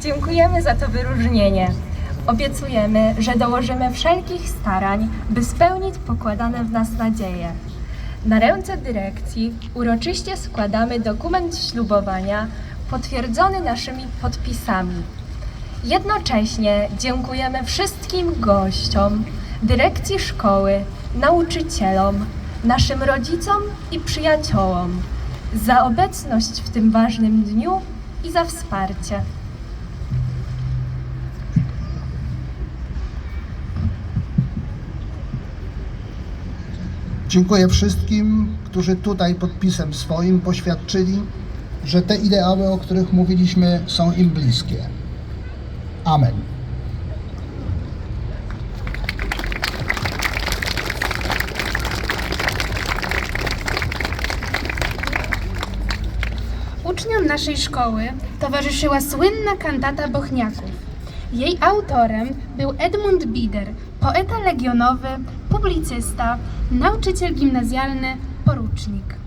Dziękujemy za to wyróżnienie. Obiecujemy, że dołożymy wszelkich starań, by spełnić pokładane w nas nadzieje. Na ręce dyrekcji uroczyście składamy dokument ślubowania potwierdzony naszymi podpisami. Jednocześnie dziękujemy wszystkim gościom, dyrekcji szkoły, nauczycielom, naszym rodzicom i przyjaciołom za obecność w tym ważnym dniu i za wsparcie. Dziękuję wszystkim, którzy tutaj podpisem swoim poświadczyli, że te ideały, o których mówiliśmy, są im bliskie. Amen. Uczniom naszej szkoły towarzyszyła słynna kantata Bochniaków. Jej autorem był Edmund Bider, poeta legionowy, publicysta, nauczyciel gimnazjalny, porucznik.